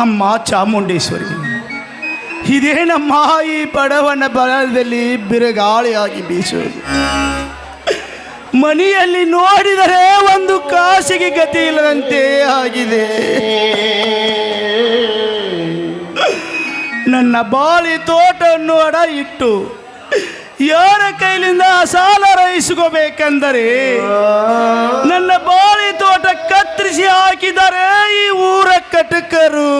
ಅಮ್ಮ ಚಾಮುಂಡೇಶ್ವರಿ, ಇದೇನಮ್ಮ ಈ ಬಡವನ ಬಲದಲ್ಲಿ ಬಿರುಗಾಳಿಯಾಗಿ ಬೀಸುವುದು? ಮನೆಯಲ್ಲಿ ನೋಡಿದರೆ ಒಂದು ಕಾಸಿಗೆ ಗತಿ ಇಲ್ಲದಂತೆ ಆಗಿದೆ. ನನ್ನ ಬಾಳಿ ತೋಟವನ್ನು ಅಡ ಇಟ್ಟು ಯಾರ ಕೈಲಿಂದ ಸಾಲ ರಹಿಸ್ಕೋಬೇಕೆಂದರೆ ನನ್ನ ಬಾಳಿ ತೋಟ ಕತ್ತರಿಸಿ ಹಾಕಿದರೆ ಈ ಊರ ಕಟಕರು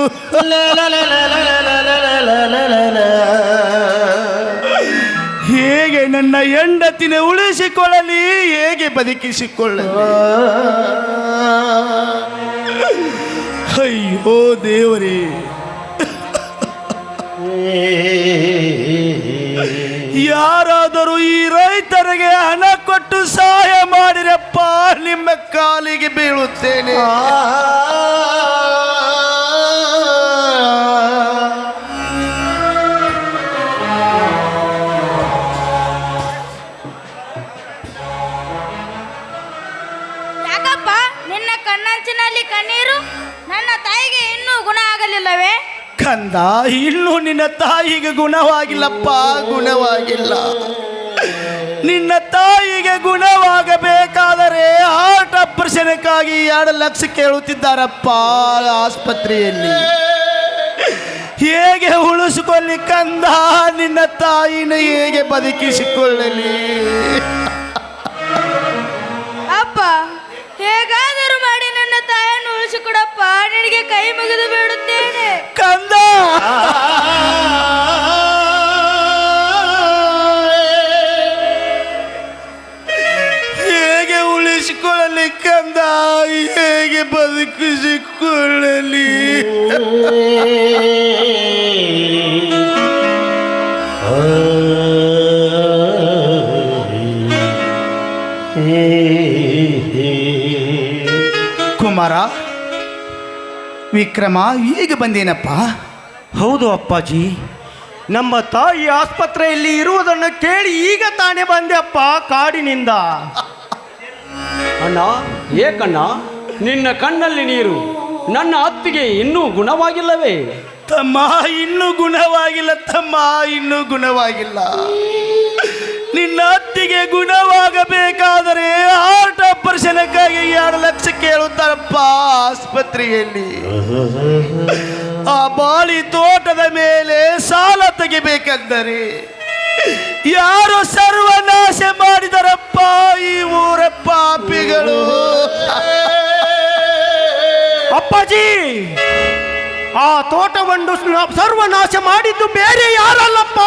ಹೇಗೆ ನನ್ನ ಹೆಂಡತಿನ ಉಳಿಸಿಕೊಳ್ಳಲಿ ಹೇಗೆ ಬದುಕಿಸಿಕೊಳ್ಳಲಿ ಅಯ್ಯೋ ದೇವರೇ ಯಾರಾದರೂ ಈ ರೈತರಿಗೆ ಹಣ ಕೊಟ್ಟು ಸಹಾಯ ಮಾಡಿರಪ್ಪ ನಿಮ್ಮ ಕಾಲಿಗೆ ಬೀಳುತ್ತೇನೆ. ನಿನ್ನ ತಾಯಿಗೆ ಗುಣವಾಗಿಲ್ಲಪ್ಪ, ಗುಣವಾಗಿಲ್ಲ. ನಿನ್ನ ತಾಯಿಗೆ ಗುಣವಾಗಬೇಕಾದರೆ ಹಾರ್ಟ್ ಆಪರೇಷನ್ಕ್ಕಾಗಿ ಎರಡು ಲಕ್ಷ ಕೇಳುತ್ತಿದ್ದಾರಪ್ಪ ಆಸ್ಪತ್ರೆಯಲ್ಲಿ. ಹೇಗೆ ಉಳಿಸಿಕೊಳ್ಳಿ ಕಂದ, ನಿನ್ನ ತಾಯಿನ ಹೇಗೆ ಬದುಕಿಸಿಕೊಳ್ಳಲಿ. ಅಪ್ಪ, ಹೇಗಾದರೂ ನನ್ನ ತಾಯನ್ನು ಉಳಿಸಿಕೊಡಪ್ಪ. ನಿನಗೆ ಕೈ ಮುಗಿದು ಬಿಡುತ್ತೇನೆ. ಕಂದ! ಹೇಗೆ ಉಳಿಸಿಕೊಳ್ಳಲಿ ಕಂದ? ಹೇಗೆ ಬದುಕಿಸಿಕೊಳ್ಳಲಿ? ಕುಮಾರ ವಿಕ್ರಮ ಈಗ ಬಂದೇನಪ್ಪ? ಹೌದು ಅಪ್ಪಾಜಿ ನಮ್ಮ ತಾಯಿ ಆಸ್ಪತ್ರೆಯಲ್ಲಿ ಇರುವುದನ್ನು ಕೇಳಿ ಈಗ ತಾನೇ ಬಂದೆ ಅಪ್ಪ ಕಾಡಿನಿಂದ. ಅಣ್ಣ ಏಕಣ್ಣ ನಿನ್ನ ಕಣ್ಣಲ್ಲಿ ನೀರು ನನ್ನ ಅತ್ತಿಗೆ ಇನ್ನೂ ಗುಣವಾಗಿಲ್ಲವೇ? ತಮ್ಮ ಇನ್ನೂ ಗುಣವಾಗಿಲ್ಲ ತಮ್ಮ ಇನ್ನೂ ಗುಣವಾಗಿಲ್ಲ. ನಿನ್ನ ಅತ್ತಿಗೆ ಗುಣವಾಗಬೇಕಾದರೆ ಆಸ್ಪತ್ರೆಯಲ್ಲಿ ಆ ಬಾಳಿ ತೋಟದ ಮೇಲೆ ಸಾಲ ತೆಗಿಬೇಕೆಂದರೆ ಯಾರು ಸರ್ವನಾಶ ಮಾಡಿದರಪ್ಪ ಈ ಊರ ಪಾಪಿಗಳು ಅಪ್ಪಾಜಿ ಆ ತೋಟವನ್ನು ಸರ್ವನಾಶ ಮಾಡಿದ್ದು ಬೇರೆ ಯಾರಲ್ಲಪ್ಪ?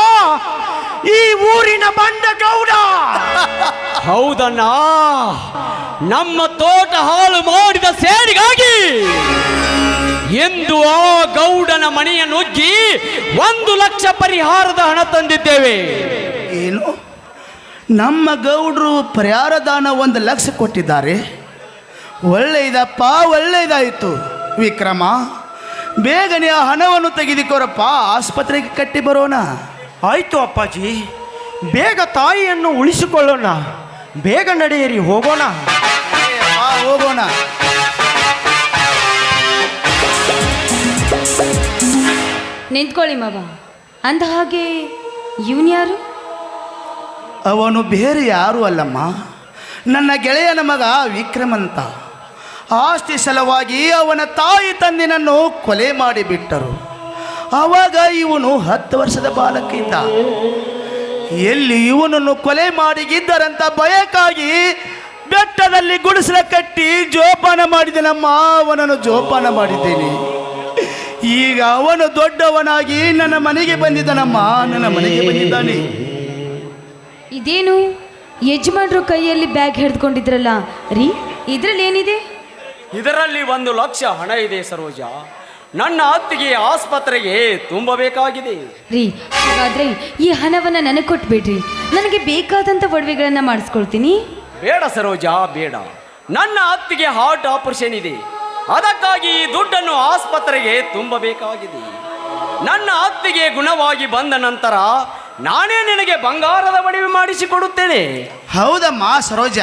ಈ ಊರಿನ ಬಂಡ ಗೌಡ. ಹೌದಣ್ಣ ನಮ್ಮ ತೋಟ ಹಾಳು ಮಾಡಿದ ಸೇರಿಗಾಗಿ ಎಂದು ಆ ಗೌಡನ ಮನೆಯ ನುಗ್ಗಿ ಒಂದು ಲಕ್ಷ ಪರಿಹಾರದ ಹಣ ತಂದಿದ್ದೇವೆ. ಏನು? ನಮ್ಮ ಗೌಡರು ಪರಿಹಾರ ದಾನ ಒಂದು ಲಕ್ಷ ಕೊಟ್ಟಿದ್ದಾರೆ. ಒಳ್ಳೆಯದಪ್ಪ ಒಳ್ಳೆಯದಾಯಿತು. ವಿಕ್ರಮ ಬೇಗನೆ ಆ ಹಣವನ್ನು ತೆಗೆದುಕೊರಪ್ಪ. ಆಸ್ಪತ್ರೆಗೆ ಕಟ್ಟಿ ಬರೋಣ. ಆಯಿತು ಅಪ್ಪಾಜಿ. ಬೇಗ ತಾಯಿಯನ್ನು ಉಳಿಸಿಕೊಳ್ಳೋಣ. ಬೇಗ ನಡೆಯಿರಿ ಹೋಗೋಣ. ಆ, ಹೋಗೋಣ. ನಿಂತ್ಕೊಳ್ಳಿ ಮಾವ. ಅಂದ ಹಾಗೆ ಇವನು ಯಾರು? ಅವನು ಬೇರೆ ಯಾರೂ ಅಲ್ಲಮ್ಮ. ನನ್ನ ಗೆಳೆಯನ ಮಗ ವಿಕ್ರಮಂತ ಆಸ್ತಿ ಸಲುವಾಗಿ ಅವನ ತಾಯಿ ತಂದೆನನ್ನು ಕೊಲೆ ಮಾಡಿಬಿಟ್ಟರು. ಆವಾಗ ಇವನು ಹತ್ತು ವರ್ಷದ ಬಾಲಕಿದ್ದ. ಎಲ್ಲಿ ಇವನನ್ನು ಕೊಲೆ ಮಾಡಿಗಿದ್ದರಂತ ಭಯಕ್ಕಾಗಿ ಬೆಟ್ಟದಲ್ಲಿ ಗುಡಿಸಲ ಕಟ್ಟಿ ಜೋಪಾನ ಮಾಡಿದನಮ್ಮ. ಅವನನ್ನು ಜೋಪಾನ ಮಾಡಿದ್ದೇನೆ. ಈಗ ಅವನು ದೊಡ್ಡವನಾಗಿ ನನ್ನ ಮನೆಗೆ ಬಂದಿದ್ದಾನಮ್ಮ. ನನ್ನ ಮನೆಗೆ ಬಂದಿದ್ದಾನೆ. ಇದೇನು? ಯಜಮಾನ್ರು ಕೈಯಲ್ಲಿ ಬ್ಯಾಗ್ ಹಿಡ್ಕೊಂಡಿದ್ರಲ್ಲ ರೀ ಇದ್ರಲ್ಲಿ ಏನಿದೆ? ಇದರಲ್ಲಿ ಒಂದು ಲಕ್ಷ ಹಣ ಇದೆ ಸರೋಜ. ನನ್ನ ಅತ್ತಿಗೆ ಆಸ್ಪತ್ರೆಗೆ ತುಂಬಬೇಕಾಗಿದೆ. ರೀ ಹಾಗಾದ್ರೆ ಈ ಹಣವನ್ನ ನನಗೆ ಕೊಟ್ಬಿಡ್ರಿ. ನನಗೆ ಬೇಕಾದಂತ ಒಡವೆಗಳನ್ನ ಮಾಡಿಸ್ಕೊಳ್ತೀನಿ. ಬೇಡ ಸರೋಜ ಬೇಡ. ನನ್ನ ಅತ್ತಿಗೆ ಹಾರ್ಟ್ ಆಪರೇಷನ್ ಇದೆ. ಅದಕ್ಕಾಗಿ ಈ ದುಡ್ಡನ್ನು ಆಸ್ಪತ್ರೆಗೆ ತುಂಬಬೇಕಾಗಿದೆ. ನನ್ನ ಅತ್ತಿಗೆ ಗುಣವಾಗಿ ಬಂದ ನಂತರ ನಾನೇ ನಿನಗೆ ಬಂಗಾರದ ಮಡಿವೆ ಮಾಡಿಸಿಕೊಡುತ್ತೇನೆ. ಹೌದಮ್ಮ ಸರೋಜ.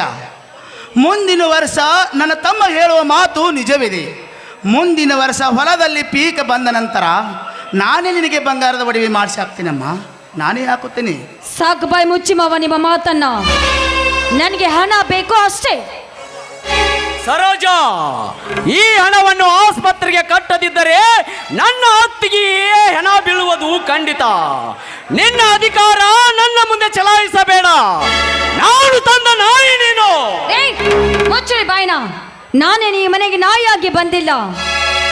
ಮುಂದಿನ ವರ್ಷ ನನ್ನ ತಮ್ಮ ಹೇಳುವ ಮಾತು ನಿಜವಿದೆ. ಮುಂದಿನ ವರ್ಷ ಹೊಲದಲ್ಲಿ ಪೀಕ ಬಂದ ನಂತರ ನಾನೇ ನಿನಗೆ ಬಂಗಾರದ ಒಡವೆ ಮಾಡಿಸಿ ಹಾಕ್ತೀನಮ್ಮ ನಾನೇ ಹಾಕುತ್ತೇನೆ. ಸಾಕು ಬಾಯಿ ಮುಚ್ಚಿ ಮಾವ ನಿಮ್ಮ ಮಾತನ್ನ. ನನಗೆ ಹಣ ಬೇಕು ಅಷ್ಟೇ. ಸರೋಜ ಈ ಹಣವನ್ನು ಆಸ್ಪತ್ರೆಗೆ ಕಟ್ಟದಿದ್ದರೆ ನನ್ನ ಹತ್ತಿಗೆ ಹೆಣ ಬೀಳುವುದು ಖಂಡಿತ. ನಿನ್ನ ಅಧಿಕಾರ ನನ್ನ ಮುಂದೆ ಚಲಾಯಿಸಬೇಡ. ನಾನು ತಂದ ನಾಯಿ ನೀನು. ಮುಚ್ಚಿ ಮುಚ್ಚಳಿ ಬಾಯ್ನ. ನಾನೇನು ಈ ಮನೆಗೆ ನಾಯಿಯಾಗಿ ಬಂದಿಲ್ಲ.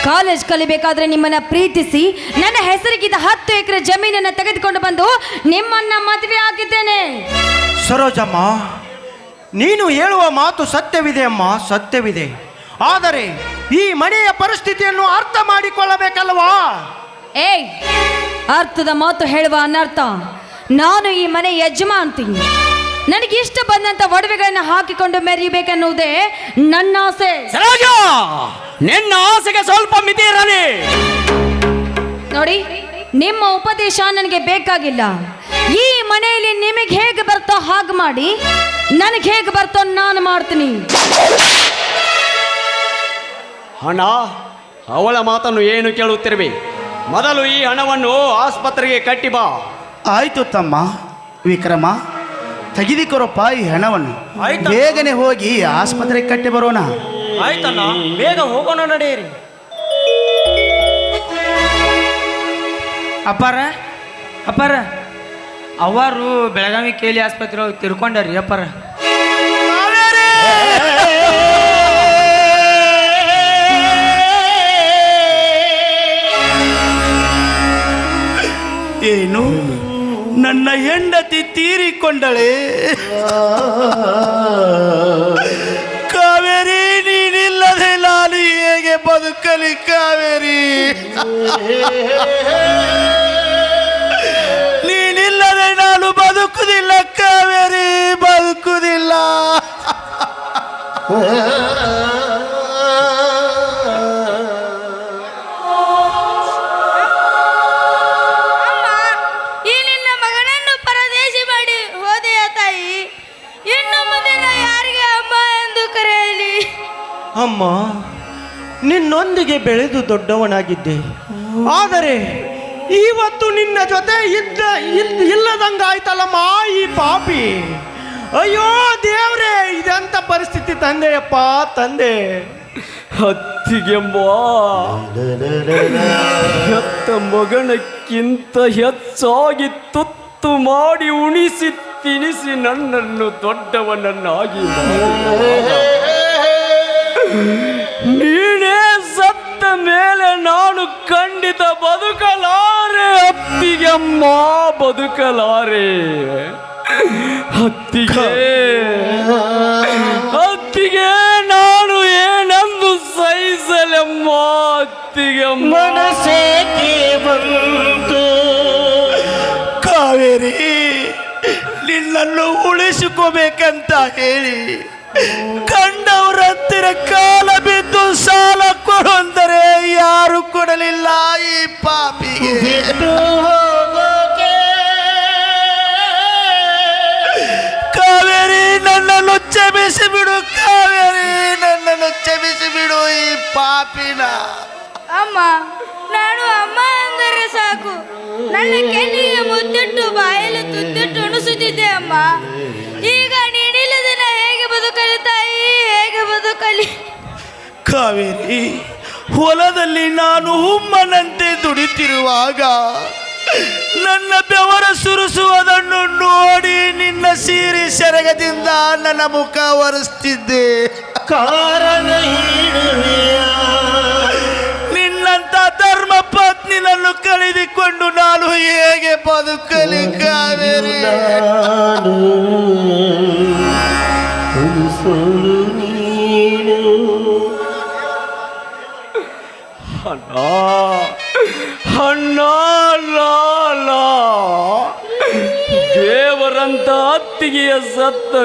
ಕಾಲೇಜ್ ಕಲಿಬೇಕಾದ್ರೆ ನಿಮ್ಮನ್ನ ಪ್ರೀತಿಸಿ ನನ್ನ ಹೆಸರಿಗಿದ್ದ ಹತ್ತು ಎಕರೆ ಜಮೀನನ್ನ ತೆಗೆದುಕೊಂಡು ಬಂದು ನಿಮ್ಮನ್ನ ಮದುವೆ ಆಗಿದ್ದೇನೆ. ಸರೋಜಮ್ಮ ನೀನು ಹೇಳುವ ಮಾತು ಸತ್ಯವಿದೆ ಅಮ್ಮ ಸತ್ಯವಿದೆ. ಆದರೆ ಈ ಮನೆಯ ಪರಿಸ್ಥಿತಿಯನ್ನು ಅರ್ಥ ಮಾಡಿಕೊಳ್ಳಬೇಕಲ್ವಾ? ಏಯ್ ಅರ್ಥದ ಮಾತು ಹೇಳುವ ಅನರ್ಥ. ನಾನು ಈ ಮನೆ ಯಜಮಾಂತಿ ನನಗೆ ಇಷ್ಟ ಬಂದಂತ ಒಡವೆಗಳನ್ನು ಹಾಕಿಕೊಂಡು ಮೆರಿಬೇಕನ್ನುವುದೇ ನನ್ನ ಆಸೆ. ಸರೋಜ ನಿನ್ನ ಆಸೆಗೆ ಸ್ವಲ್ಪ ಮಿತಿ ಇರಲಿ. ನೋಡಿ ನಿಮ್ಮ ಉಪದೇಶ ನನಗೆ ಬೇಕಾಗಿಲ್ಲ. ಈ ಮನೆಯಲ್ಲಿ ನಿಮಗೆ ಹೇಗೆ ಬರ್ತೋ ಹಾಗೆ ಮಾಡಿ. ನನಗೆ ಹೇಗೆ ಬರ್ತೋ ನಾನು ಮಾಡ್ತೀನಿ. ಹಣ ಅವಳ ಮಾತನ್ನು ಏನು ಕೇಳುತ್ತಿರುವೆ? ಮೊದಲು ಈ ಹಣವನ್ನು ಆಸ್ಪತ್ರೆಗೆ ಕಟ್ಟಿ ಬಾ. ಆಯ್ತು ತಮ್ಮ ವಿಕ್ರಮ ತೆಗೆದುಕೊರಪ್ಪ ಈ ಹಣವನ್ನು. ಬೇಗನೆ ಹೋಗಿ ಆಸ್ಪತ್ರೆಗೆ ಕಟ್ಟಿ ಬರೋಣ. ಆಯ್ತಣ್ಣ ಬೇಗ ಹೋಗೋಣ ನಡೆಯಿರಿ. ಅಪ್ಪಾರ ಅಪ್ಪಾರ ಅವರು ಬೆಳಗಾವಿ ಕೇಲಿ ಆಸ್ಪತ್ರೆ ಹೋಗಿ ತಿರ್ಕೊಂಡಾರಿ ಅಪ್ಪಾರ. ಏನು ನನ್ನ ಹೆಂಡತಿ ತೀರಿಕೊಂಡಳೆ. ಕಾವೇರಿ ನೀನಿಲ್ಲದೆ ನಾನು ಹೇಗೆ ಬದುಕಲಿ ಕಾವೇರಿ? ನೀನಿಲ್ಲದೆ ನಾನು ಬದುಕುದಿಲ್ಲ ಕಾವೇರಿ, ಬದುಕುದಿಲ್ಲ. ನಿನ್ನೊಂದಿಗೆ ಬೆಳೆದು ದೊಡ್ಡವನಾಗಿದ್ದೆ. ಆದರೆ ಇವತ್ತು ನಿನ್ನ ಜೊತೆ ಇದ್ದ ಇಲ್- ಇಲ್ಲದಂಗಾಯ್ತಲ್ಲಮ್ಮ ಈ ಪಾಪಿ. ಅಯ್ಯೋ ದೇವ್ರೆ ಇದೆಂತ ಪರಿಸ್ಥಿತಿ ತಂದೆಯಪ್ಪ ತಂದೆ. ಹತ್ತಿಗೆಂಬ ಹೆತ್ತ ಮಗನಕ್ಕಿಂತ ಹೆಚ್ಚಾಗಿ ತುತ್ತು ಮಾಡಿ ಉಣಿಸಿ ತಿನಿಸಿ ನನ್ನನ್ನು ದೊಡ್ಡವನನ್ನಾಗಿ ಮಾಡಿದ. ಮೇಲೆ ನಾನು ಖಂಡಿತ ಬದುಕಲಾರೆ ಅಪ್ಪಿಗೆಮ್ಮ ಬದುಕಲಾರೆ. ಹತ್ತಿಗೆ ಹತ್ತಿಗೆ ನಾನು ಏನೆಂದು ಸಹಿಸಲೆಮ್ಮ ಹತ್ತಿಗೆ ಮನಸ್ಸೇಕೆ ಬಂತು? ಕಾವೇರಿ, ನಿನ್ನನ್ನು ಉಳಿಸಿಕೋಬೇಕಂತ ಹೇಳಿ, ಕಂಡವರ ಹತ್ತಿರ ಕಾಲ ಬಿದ್ದು ಸಾಲ ಕೊಡು ಅಂದರೆ ಯಾರು ಕೊಡಲಿಲ್ಲ ಈ ಪಾಪಿಗೆ? ಕಾವೇರಿ ನನ್ನನ್ನು ಕ್ಷಮಿಸಿ ಬಿಡು ಕಾವೇರಿ ನನ್ನನ್ನು ಕ್ಷಮಿಸಿ ಬಿಡು ಈ ಪಾಪಿನ. ಅಮ್ಮ ನಾನು ಅಮ್ಮ ಅಂದರೆ ಸಾಕು. ನನ್ನ ಕೆನ್ನಿಗೆ ಮುದ್ದಿಟ್ಟು ಬಾಯಲ್ಲಿ ತುದ್ದಿಟ್ಟು ಉಣಿಸುತ್ತಿದ್ದೆ ಅಮ್ಮ. ಈಗ ನೀನಿಲ್ಲದೆ ನಾ ಹೇಗೆ ಬದುಕಲಿ ತಾಯಿ? ಹೇಗೆ ಬದುಕಲಿ? ಕಾವೇರಿ ಹೊಲದಲ್ಲಿ ನಾನು ಹುಮ್ಮನಂತೆ ದುಡಿತಿರುವಾಗ ನನ್ನ ಬೆವರ ಸುರಿಸುವುದನ್ನು ನೋಡಿ ನಿನ್ನ ಸೀರೆ ಸೆರಗದಿಂದ ನನ್ನ ಮುಖ ಒರೆಸ್ತಿದ್ದೆ. ಕಾರಣ ನಿನ್ನಂತ ಧರ್ಮ ಪತ್ನಿನನ್ನು ಕಳೆದುಕೊಂಡು ನಾನು ಹೇಗೆ ಬದುಕಲಿ ಕಾವೇರಿ?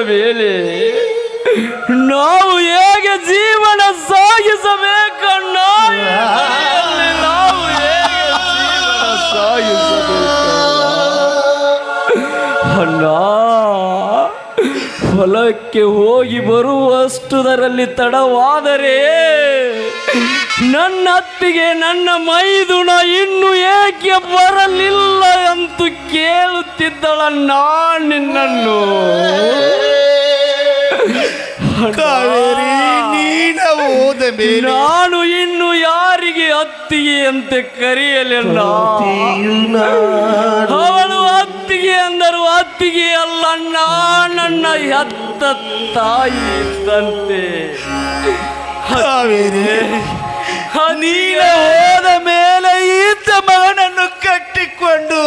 ಮೇಲೆ ನಾವು ಹೇಗೆ ಜೀವನ ಸಾಗಿಸಬೇಕಣ್ಣ ನಾವು ಅಣ್ಣ ಹೊಲಕ್ಕೆ ಹೋಗಿ ಬರುವಷ್ಟುದರಲ್ಲಿ ತಡವಾದರೆ ನನ್ನ ಅತ್ತಿಗೆ ನನ್ನ ಮೈದುಣ ಇನ್ನು ಏಕೆ ಬರಲಿಲ್ಲ ಎಂದು ಕೇಳುತ್ತಿದ್ದಳ ನಾನು ನಿನ್ನನ್ನು. ಕಾವೇರಿ ನೀನ ಹೋದ ಮೇಲೆ ನಾನು ಇನ್ನು ಯಾರಿಗೆ ಅತ್ತಿಗೆ ಅಂತ ಕರೆಯಲಿಲ್ಲ? ಅವಳು ಅತ್ತಿಗೆ ಅಂದರು ಅತ್ತಿಗೆ ಅಲ್ಲ ನನ್ನ ಹೆತ್ತ ತಾಯಿ ಇದ್ದಂತೆ ಕಾವೇರಿ ನೀನ ಹೋದ ಮೇಲೆ ಇದ್ದ ಮಗನನ್ನು ಕಟ್ಟಿಕೊಂಡು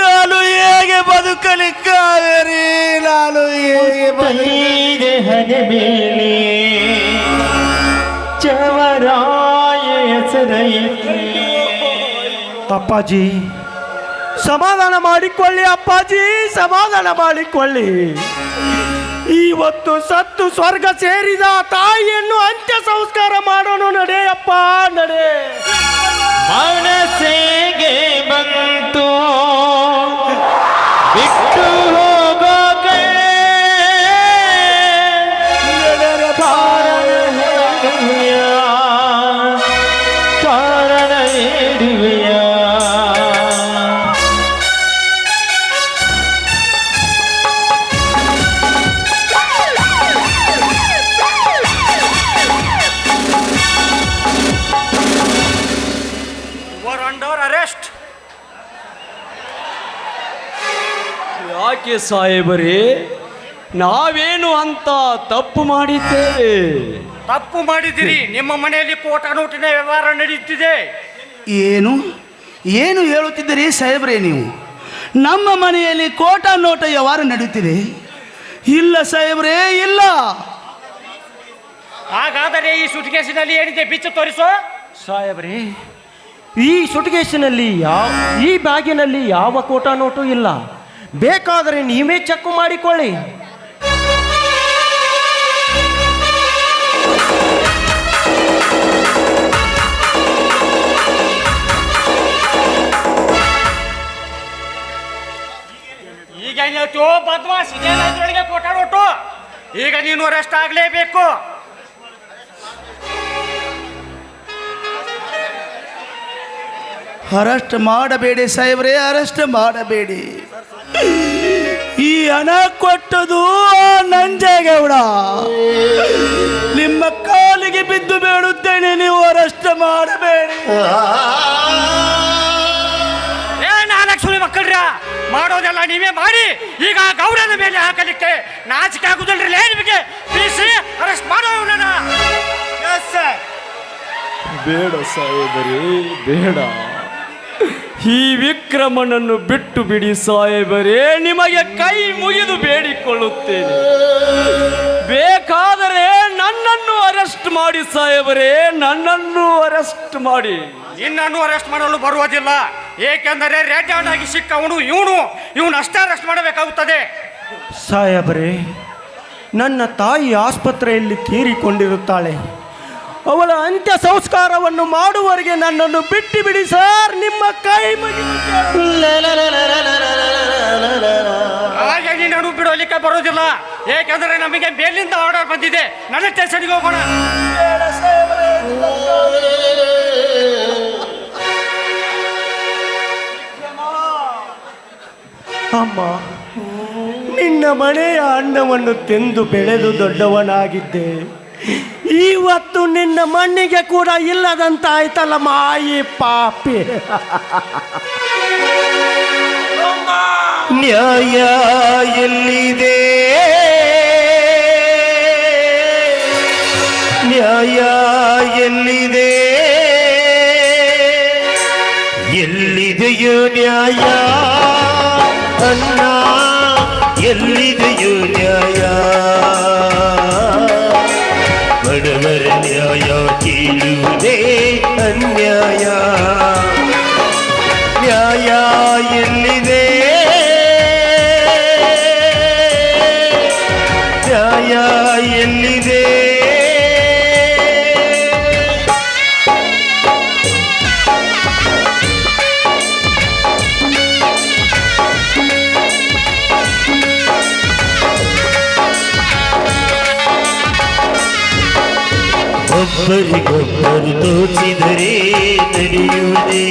ನಾನು ಹೇಗೆ ಬದುಕಲಿ ಕಾವೇರಿ? ನಾನು ಹೇಗೆ ಬದುಕಲಿ ಹನೆ ಮೇಲೆ. ಚವರಾಯ ಹೆಸರ ಅಪ್ಪಾಜಿ ಸಮಾಧಾನ ಮಾಡಿಕೊಳ್ಳಿ ಅಪ್ಪಾಜಿ ಸಮಾಧಾನ ಮಾಡಿಕೊಳ್ಳಿ. ಇವತ್ತು ಸತ್ತು ಸ್ವರ್ಗ ಸೇರಿದ ತಾಯಿಯನ್ನು ಅಂತ್ಯ ಸಂಸ್ಕಾರ ಮಾಡೋಣ ನಡೆಯಪ್ಪ ನಡೆ. ಮನಸ್ಸಿಗೆ ಬಂತು. ಯಾಕೆ ಸಾಹೇಬರೇ ನಾವೇನು ಅಂತ ತಪ್ಪು ಮಾಡಿದ್ದೇವೆ? ತಪ್ಪು ಮಾಡಿದಿರಿ ನಿಮ್ಮ ಮನೆಯಲ್ಲಿ ಕೋಟ ನೋಟಿನ ವ್ಯವಹಾರ ನಡೆಯುತ್ತಿದೆ. ಏನು? ಏನು ಹೇಳುತ್ತಿದ್ದೀರಿ ಸಾಹೇಬ್ರೇ ನೀವು? ನಮ್ಮ ಮನೆಯಲ್ಲಿ ಕೋಟ ನೋಟ ವ್ಯವಹಾರ ನಡೆಯುತ್ತಿದೆ. ಇಲ್ಲ ಸಾಹೇಬ್ರೇ ಇಲ್ಲ. ಹಾಗಾದರೆ ಈ ಸುಟ್ಕೇಸಿನಲ್ಲಿ ಏನಿದೆ ಬಿಚ್ಚು ತೋರಿಸು? ಸಾಹೇಬ್ರಿ ಈ ಸುಟ್ಕೇಸಿನಲ್ಲಿ ಯಾವ ಈ ಬ್ಯಾಗಿನಲ್ಲಿ ಯಾವ ಕೋಟ ನೋಟು ಇಲ್ಲ? ಬೇಕಾದರೆ ನೀವೇ ಚೆಕ್ ಮಾಡಿಕೊಳ್ಳಿ. ಈಗ ಹೇಳ್ತೀವೋ ಬದ್ಮಾಸ್ ಈಗ ನೀನು ಅರೆಸ್ಟ್ ಆಗಲೇಬೇಕು. ಅರೆಸ್ಟ್ ಮಾಡಬೇಡಿ ಸಾಹೇಬ್ರೆ ಅರೆಸ್ಟ್ ಮಾಡಬೇಡಿ. ಈ ಹಣ ಕೊಟ್ಟದು ಆ ನಂಜೇಗೌಡ. ನಿಮ್ಮ ಕಾಲಿಗೆ ಬಿದ್ದು ಬೇಡುತ್ತೇನೆ ನೀವು ಅರೆಸ್ಟ್ ಮಾಡಬೇಡಿ. ಏ ನಾಲ್ಕು ಮಕ್ಕಳ್ರ ಮಾಡೋದೆಲ್ಲ ನೀವೇ ಮಾಡಿ. ಈಗ ಗೌಡನ ಮೇಲೆ ಹಾಕಲಿಕ್ಕೆ ನಾಚಿಕೆ ಆಗುದಿಲ್ರಿ? ನಿಮಗೆ ಪ್ಲೀಸ್ ಅರೆಸ್ಟ್ ಮಾಡೋ. ಬೇಡ ಸಾಹೇಬರೇ ಬೇಡ. ಈ ವಿಕ್ರಮನನ್ನು ಬಿಟ್ಟು ಬಿಡಿ ಸಾಹೇಬರೇ ನಿಮಗೆ ಕೈ ಮುಗಿದು ಬೇಡಿಕೊಳ್ಳುತ್ತೇನೆ. ಬೇಕಾದರೆ ನನ್ನನ್ನು ಅರೆಸ್ಟ್ ಮಾಡಿ ಸಾಹೇಬರೇ ನನ್ನನ್ನು ಅರೆಸ್ಟ್ ಮಾಡಿ. ನಿನ್ನನ್ನು ಅರೆಸ್ಟ್ ಮಾಡಲು ಬರುವುದಿಲ್ಲ. ಏಕೆಂದರೆ ರೆಡ್ ಹ್ಯಾಂಡ್ ಆಗಿ ಸಿಕ್ಕವನು ಇವನು. ಇವನು ಅಷ್ಟೇ ಅರೆಸ್ಟ್ ಮಾಡಬೇಕಾಗುತ್ತದೆ. ಸಾಹೇಬರೇ ನನ್ನ ತಾಯಿ ಆಸ್ಪತ್ರೆಯಲ್ಲಿ ತೀರಿಕೊಂಡಿರುತ್ತಾಳೆ. ಅವಳ ಅಂತ್ಯ ಸಂಸ್ಕಾರವನ್ನು ಮಾಡುವವರೆಗೆ ನನ್ನನ್ನು ಬಿಟ್ಟು ಬಿಡಿ ಸರ್ ನಿಮ್ಮ ಕೈ ಹಾಗಾಗಿ ನಾನು ಬಿಡೋಲಿಕ್ಕೆ ಬರೋದಿಲ್ಲ. ಏಕೆಂದರೆ ನಮಗೆ ಮೇಲಿಂದ ಆರ್ಡರ್ ಬಂದಿದೆ. ನನ್ನ ಸ್ಟೇಷನ್ಗೆ ಹೋಗೋಣ. ಅಮ್ಮ ನಿನ್ನ ಮನೆಯ ಅನ್ನವನ್ನು ತಿಂದು ಬೆಳೆದು ದೊಡ್ಡವನಾಗಿದ್ದೆ. ಇವತ್ತು ನಿನ್ನ ಮಣ್ಣಿಗೆ ಕೂಡ ಇಲ್ಲದಂತಾಯ್ತಲ್ಲ ಮಾಯಿ ಪಾಪಿ. ನ್ಯಾಯ ಎಲ್ಲಿದೆ? ನ್ಯಾಯ ಎಲ್ಲಿದೆ? ಎಲ್ಲಿದೆಯೋ ನ್ಯಾಯ? ಅನ್ನ ಒಬ್ಬರಿಗೊಬ್ಬರು ತೋಚಿದರೆ ನಡೆಯುವುದೇ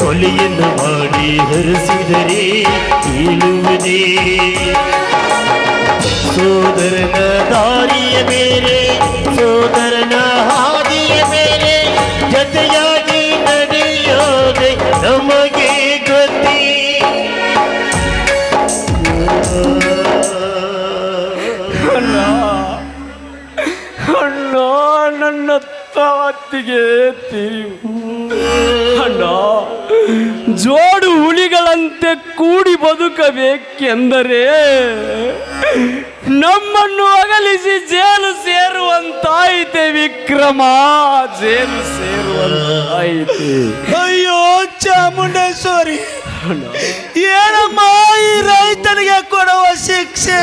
ಕೊಲೆಯನ್ನು ಮಾಡಿ ಹರಿಸಿದರೆ ಕೀಳುವುದೇ ಸೋದರನ ಅಣ್ಣ ಜೋಡು ಹುಲಿಗಳಂತೆ ಕೂಡಿ ಬದುಕಬೇಕೆಂದರೆ ನಮ್ಮನ್ನು ಅಗಲಿಸಿ ಜೇಲು ಸೇರುವಂತಾಯಿತೆ ವಿಕ್ರಮ ಜೇಲು ಸೇರುವಂತಾಯಿತೆ. ಅಯ್ಯೋ ಚಾಮುಂಡೇಶ್ವರಿ ಏನಮ್ಮ ಈ ರೈತನಿಗೆ ಕೊಡುವ ಶಿಕ್ಷೆ?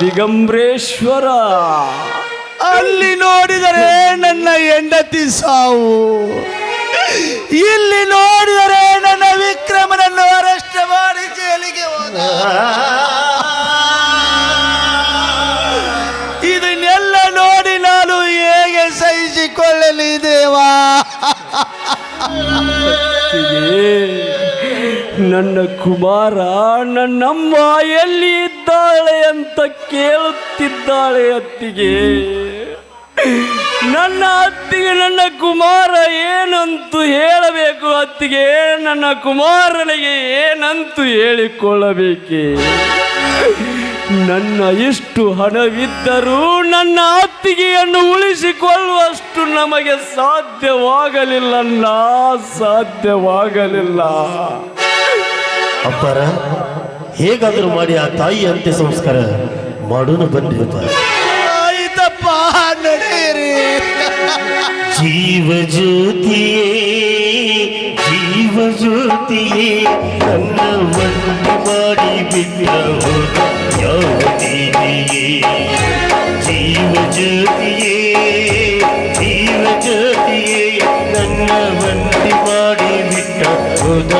ದಿಗಂಬರೇಶ್ವರ. ಅಲ್ಲಿ ನೋಡಿದರೆ ನನ್ನ ಹೆಂಡತಿ ಸಾವು. ಇಲ್ಲಿ ನೋಡಿದರೆ ನನ್ನ ವಿಕ್ರಮನನ್ನು ಅರೆಸ್ಟ್ ಮಾಡಿ ಜೈಲಿಗೆ ಹೋದ. ಇದನ್ನೆಲ್ಲ ನೋಡಿ ನಾನು ಹೇಗೆ ಸಹಿಸಿಕೊಳ್ಳಲಿ ದೇವಾ ನನ್ನ ಕುಮಾರ ನನ್ನಮ್ಮ ಎಲ್ಲಿ ಇದ್ದಾಳೆ ಅಂತ ಕೇಳುತ್ತಿದ್ದಾಳೆ ಅತ್ತಿಗೆ? ನನ್ನ ಅತ್ತಿಗೆ ನನ್ನ ಕುಮಾರ ಏನಂತೂ ಹೇಳಬೇಕು? ಅತ್ತಿಗೆ ನನ್ನ ಕುಮಾರನಿಗೆ ಏನಂತೂ ಹೇಳಿಕೊಳ್ಳಬೇಕೆ? ನನ್ನ ಇಷ್ಟು ಹಣವಿದ್ದರೂ ನನ್ನ ಅತ್ತಿಗೆಯನ್ನು ಉಳಿಸಿಕೊಳ್ಳುವಷ್ಟು ನಮಗೆ ಸಾಧ್ಯವಾಗಲಿಲ್ಲ ಸಾಧ್ಯವಾಗಲಿಲ್ಲ. ಅಪ್ಪರ, ಹೇಗಾದರೂ ಮಾಡಿ ಆ ತಾಯಿ ಅಂತ್ಯ ಸಂಸ್ಕಾರ ಮಾಡೋಣ ಬನ್ರಿ ಜೀವಜ್ಯೋತಿಯೇ ಜೀವಜ್ಯೋತಿಯೇ ನನ್ನ ಒಂದು ಮಾಡಿ ಬಿಟ್ಟವು ಯಾವುದಿದೆಯೇ ಜೀವಜ್ಯೋತಿಯೇ ಜೀವಜ್ಯೋತಿಯೇ ನನ್ನ ಒಂದು ಮಾಡಿ ಬಿಟ್ಟ ಹೋದ